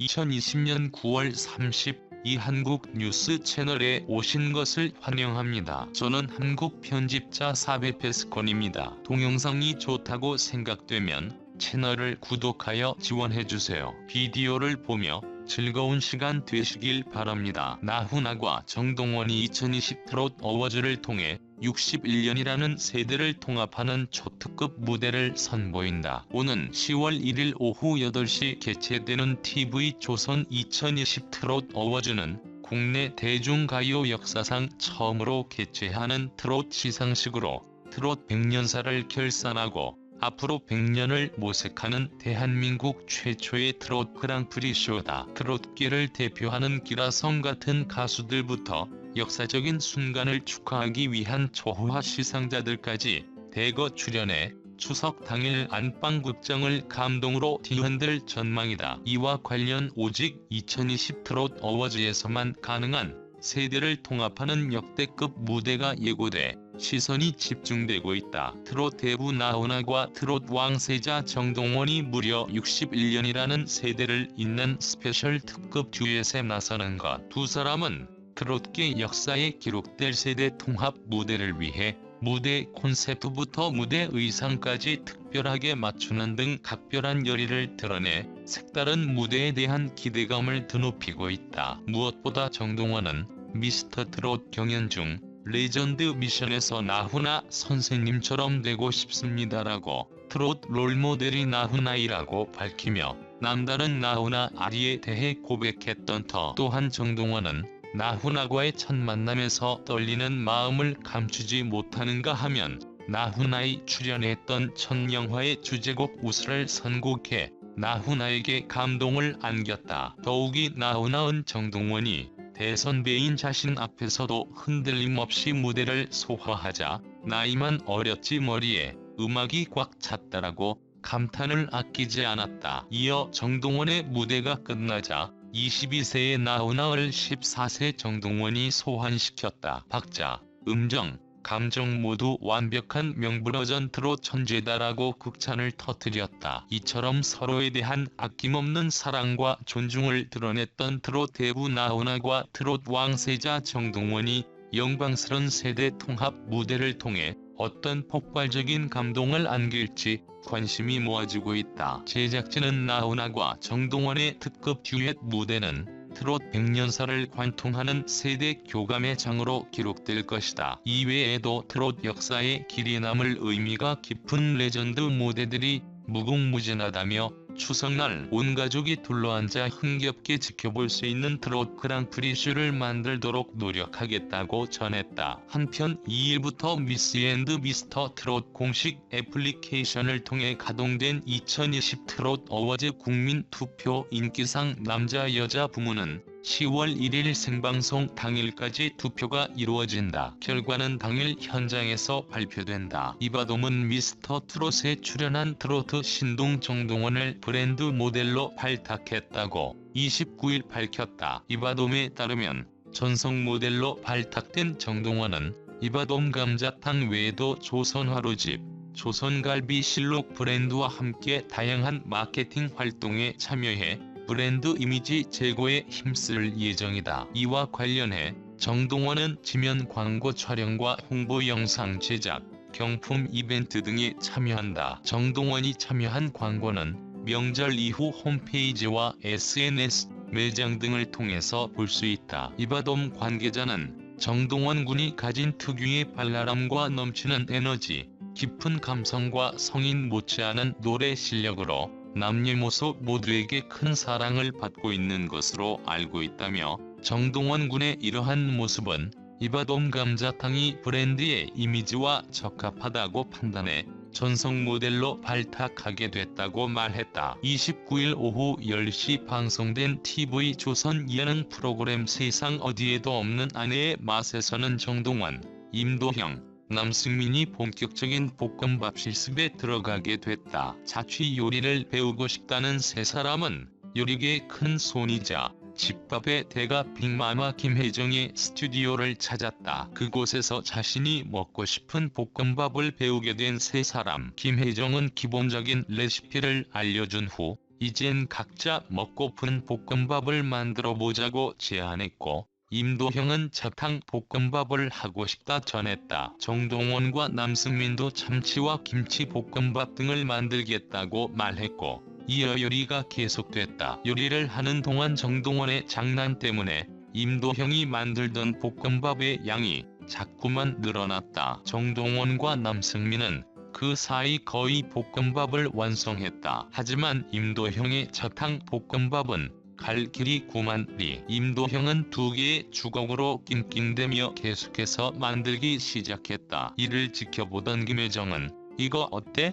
2020년 9월 30이 한국 뉴스 채널에 오신 것을 환영합니다. 저는 한국 편집자 사베 페스콘입니다. 동영상이 좋다고 생각되면 채널을 구독하여 지원해주세요. 비디오를 보며 즐거운 시간 되시길 바랍니다. 나훈아과 정동원이 2020 트롯 어워즈를 통해 61년이라는 세대를 통합하는 초특급 무대를 선보인다. 오는 10월 1일 오후 8시 개최되는 TV조선 2020 트롯 어워즈는 국내 대중가요 역사상 처음으로 개최하는 트롯 시상식으로 트롯 100년사를 결산하고 앞으로 100년을 모색하는 대한민국 최초의 트롯 그랑프리 쇼다. 트롯계를 대표하는 기라성 같은 가수들부터 역사적인 순간을 축하하기 위한 초호화 시상자들까지 대거 출연해 추석 당일 안방극장을 감동으로 뒤흔들 전망이다. 이와 관련 오직 2020 트롯 어워즈에서만 가능한 세대를 통합하는 역대급 무대가 예고돼 시선이 집중되고 있다. 트롯 대부 나훈아과 트롯 왕세자 정동원이 무려 61년이라는 세대를 잇는 스페셜 특급 듀엣에 나서는 것. 두 사람은 트롯계 역사에 기록될 세대 통합 무대를 위해 무대 콘셉트부터 무대 의상까지 특별하게 맞추는 등 각별한 열의를 드러내 색다른 무대에 대한 기대감을 드높이고 있다. 무엇보다 정동원은 미스터 트롯 경연 중 레전드 미션에서 나훈아 선생님처럼 되고 싶습니다라고 트롯 롤모델이 나훈아이라고 밝히며 남다른 나훈아 아리에 대해 고백했던 터 또한 정동원은 나훈아과의 첫 만남에서 떨리는 마음을 감추지 못하는가 하면 나훈아이 출연했던 첫 영화의 주제곡 우스를 선곡해 나훈아에게 감동을 안겼다. 더욱이 나훈아은 정동원이 대선배인 자신 앞에서도 흔들림 없이 무대를 소화하자 나이만 어렸지 머리에 음악이 꽉 찼다라고 감탄을 아끼지 않았다. 이어 정동원의 무대가 끝나자 22세의 나훈아를 14세 정동원이 소환시켰다. 박자, 음정, 감정 모두 완벽한 명불허전 트롯 천재다라고 극찬을 터뜨렸다. 이처럼 서로에 대한 아낌없는 사랑과 존중을 드러냈던 트롯 대부 나훈아과 트롯 왕세자 정동원이 영광스런 세대 통합 무대를 통해 어떤 폭발적인 감동을 안길지 관심이 모아지고 있다. 제작진은 나훈아과 정동원의 특급 듀엣 무대는 트롯 100년사를 관통하는 세대 교감의 장으로 기록될 것이다. 이외에도 트롯 역사에 길이 남을 의미가 깊은 레전드 무대들이 무궁무진하다며 추석날 온 가족이 둘러앉아 흥겹게 지켜볼 수 있는 트롯 그랑프리쇼를 만들도록 노력하겠다고 전했다. 한편 2일부터 미스 앤드 미스터 트롯 공식 애플리케이션을 통해 가동된 2020 트롯 어워즈 국민 투표 인기상 남자 여자 부문은 10월 1일 생방송 당일까지 투표가 이루어진다. 결과는 당일 현장에서 발표된다. 이바돔은 미스터 트롯에 출연한 트로트 신동 정동원을 브랜드 모델로 발탁했다고 29일 밝혔다. 이바돔에 따르면 전성 모델로 발탁된 정동원은 이바돔 감자탕 외에도 조선화로집, 조선갈비 실록 브랜드와 함께 다양한 마케팅 활동에 참여해 브랜드 이미지 제고에 힘쓸 예정이다. 이와 관련해 정동원은 지면 광고 촬영과 홍보 영상 제작, 경품 이벤트 등에 참여한다. 정동원이 참여한 광고는 명절 이후 홈페이지와 SNS, 매장 등을 통해서 볼 수 있다. 이바돔 관계자는 정동원 군이 가진 특유의 발랄함과 넘치는 에너지, 깊은 감성과 성인 못지않은 노래 실력으로 남녀모소 모두에게 큰 사랑을 받고 있는 것으로 알고 있다며 정동원 군의 이러한 모습은 이바돔 감자탕이 브랜드의 이미지와 적합하다고 판단해 전성 모델로 발탁하게 됐다고 말했다. 29일 오후 10시 방송된 TV조선 예능 프로그램 세상 어디에도 없는 아내의 맛에서는 정동원, 임도형, 남승민이 본격적인 볶음밥 실습에 들어가게 됐다. 자취 요리를 배우고 싶다는 세 사람은 요리계의 큰 손이자 집밥의 대가 빅마마 김혜정의 스튜디오를 찾았다. 그곳에서 자신이 먹고 싶은 볶음밥을 배우게 된 세 사람. 김혜정은 기본적인 레시피를 알려준 후 이젠 각자 먹고픈 볶음밥을 만들어 보자고 제안했고 임도형은 자탕 볶음밥을 하고 싶다 전했다. 정동원과 남승민도 참치와 김치 볶음밥 등을 만들겠다고 말했고 이어 요리가 계속됐다. 요리를 하는 동안 정동원의 장난 때문에 임도형이 만들던 볶음밥의 양이 자꾸만 늘어났다. 정동원과 남승민은 그 사이 거의 볶음밥을 완성했다. 하지만 임도형의 자탕 볶음밥은 갈 길이 9만 리. 임도형은 두 개의 주걱으로 낑낑대며 계속해서 만들기 시작했다. 이를 지켜보던 김혜정은 이거 어때?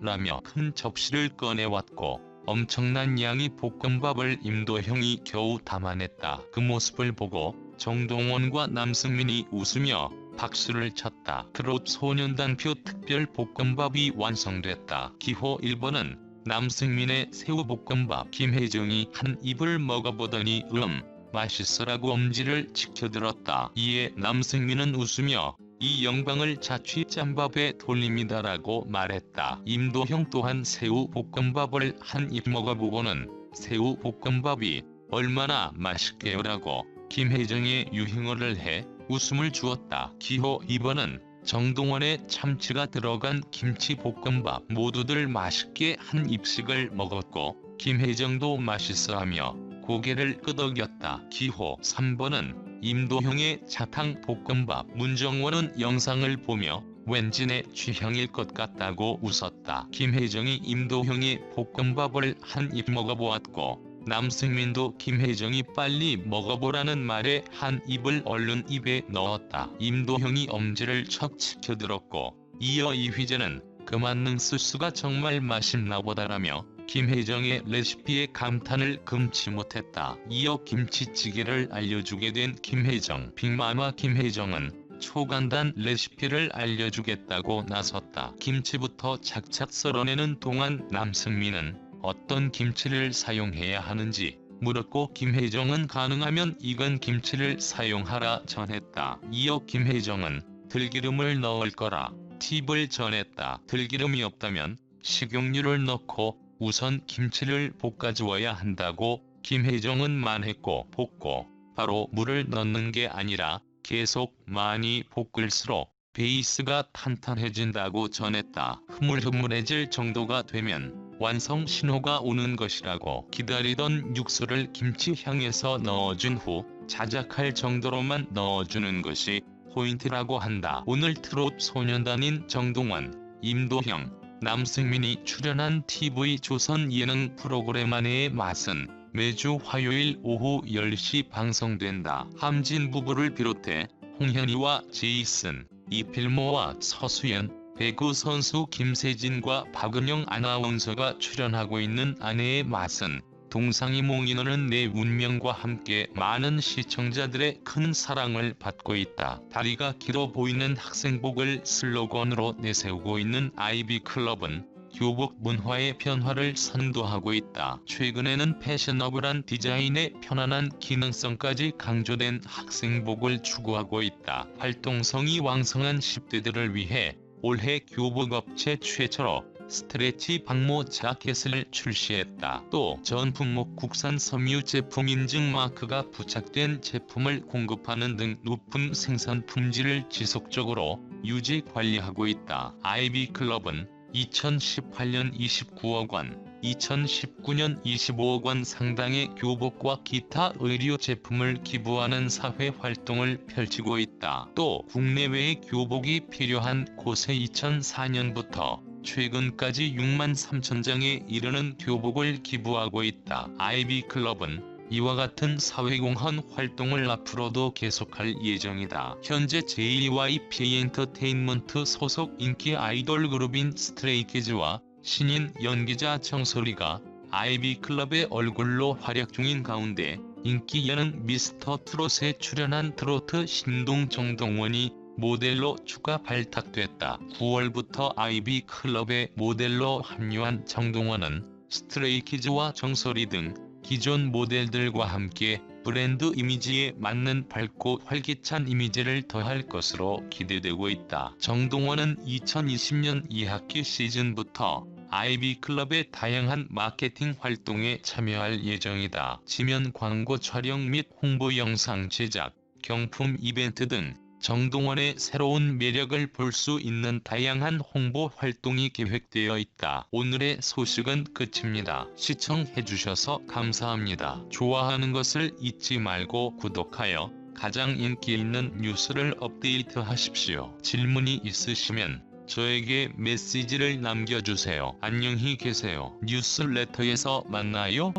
라며 큰 접시를 꺼내왔고 엄청난 양의 볶음밥을 임도형이 겨우 담아냈다. 그 모습을 보고 정동원과 남승민이 웃으며 박수를 쳤다. 트롯 소년단표 특별 볶음밥이 완성됐다. 기호 1번은 남승민의 새우볶음밥 김혜정이 한 입을 먹어보더니 음 맛있어라고 엄지를 지켜들었다. 이에 남승민은 웃으며 이 영광을 자취 짬밥에 돌립니다라고 말했다. 임도형 또한 새우볶음밥을 한 입 먹어보고는 새우볶음밥이 얼마나 맛있게요라고 김혜정의 유행어를 해 웃음을 주었다. 기호 2번은 정동원의 참치가 들어간 김치볶음밥 모두들 맛있게 한 입씩을 먹었고 김혜정도 맛있어하며 고개를 끄덕였다. 기호 3번은 임도형의 자탕 볶음밥 문정원은 영상을 보며 왠지 내 취향일 것 같다고 웃었다. 김혜정이 임도형의 볶음밥을 한 입 먹어보았고 남승민도 김혜정이 빨리 먹어보라는 말에 한 입을 얼른 입에 넣었다. 임도형이 엄지를 척 지켜들었고 이어 이휘재는 그 만능 소스가 정말 맛있나 보다라며 김혜정의 레시피에 감탄을 금치 못했다. 이어 김치찌개를 알려주게 된 김혜정. 빅마마 김혜정은 초간단 레시피를 알려주겠다고 나섰다. 김치부터 착착 썰어내는 동안 남승민은 어떤 김치를 사용해야 하는지 물었고 김혜정은 가능하면 익은 김치를 사용하라 전했다. 이어 김혜정은 들기름을 넣을 거라 팁을 전했다. 들기름이 없다면 식용유를 넣고 우선 김치를 볶아주어야 한다고 김혜정은 말했고 볶고 바로 물을 넣는 게 아니라 계속 많이 볶을수록 베이스가 탄탄해진다고 전했다. 흐물흐물해질 정도가 되면 완성 신호가 오는 것이라고 기다리던 육수를 김치 향에서 넣어준 후 자작할 정도로만 넣어주는 것이 포인트라고 한다. 오늘 트롯 소년단인 정동원, 임도형, 남승민이 출연한 TV조선 예능 프로그램 아내의 맛은 매주 화요일 오후 10시 방송된다. 함진 부부를 비롯해 홍현희와 제이슨, 이필모와 서수연, 배구 선수 김세진과 박은영 아나운서가 출연하고 있는 아내의 맛은 동상이 몽인원은 내 운명과 함께 많은 시청자들의 큰 사랑을 받고 있다. 다리가 길어 보이는 학생복을 슬로건으로 내세우고 있는 아이비클럽은 교복 문화의 변화를 선도하고 있다. 최근에는 패셔너블한 디자인의 편안한 기능성까지 강조된 학생복을 추구하고 있다. 활동성이 왕성한 10대들을 위해 올해 교복 업체 최초로 스트레치 방모 자켓을 출시했다. 또 전 품목 국산 섬유 제품 인증 마크가 부착된 제품을 공급하는 등 높은 생산 품질을 지속적으로 유지 관리하고 있다. 아이비클럽은 2018년 29억 원, 2019년 25억 원 상당의 교복과 기타 의류 제품을 기부하는 사회 활동을 펼치고 있다. 또 국내외에 교복이 필요한 곳에 2004년부터 최근까지 6만 3천 장에 이르는 교복을 기부하고 있다. 아이비클럽은 이와 같은 사회공헌 활동을 앞으로도 계속할 예정이다. 현재 JYP 엔터테인먼트 소속 인기 아이돌 그룹인 스트레이키즈와 신인 연기자 정소리가 아이비클럽의 얼굴로 활약 중인 가운데 인기 예능 미스터 트롯에 출연한 트로트 신동 정동원이 모델로 추가 발탁됐다. 9월부터 아이비클럽의 모델로 합류한 정동원은 스트레이키즈와 정소리 등 기존 모델들과 함께 브랜드 이미지에 맞는 밝고 활기찬 이미지를 더할 것으로 기대되고 있다. 정동원은 2020년 2학기 시즌부터 아이비클럽의 다양한 마케팅 활동에 참여할 예정이다. 지면 광고 촬영 및 홍보 영상 제작, 경품 이벤트 등 정동원의 새로운 매력을 볼 수 있는 다양한 홍보 활동이 계획되어 있다. 오늘의 소식은 끝입니다. 시청해주셔서 감사합니다. 좋아하는 것을 잊지 말고 구독하여 가장 인기 있는 뉴스를 업데이트 하십시오. 질문이 있으시면 저에게 메시지를 남겨주세요. 안녕히 계세요. 뉴스레터에서 만나요.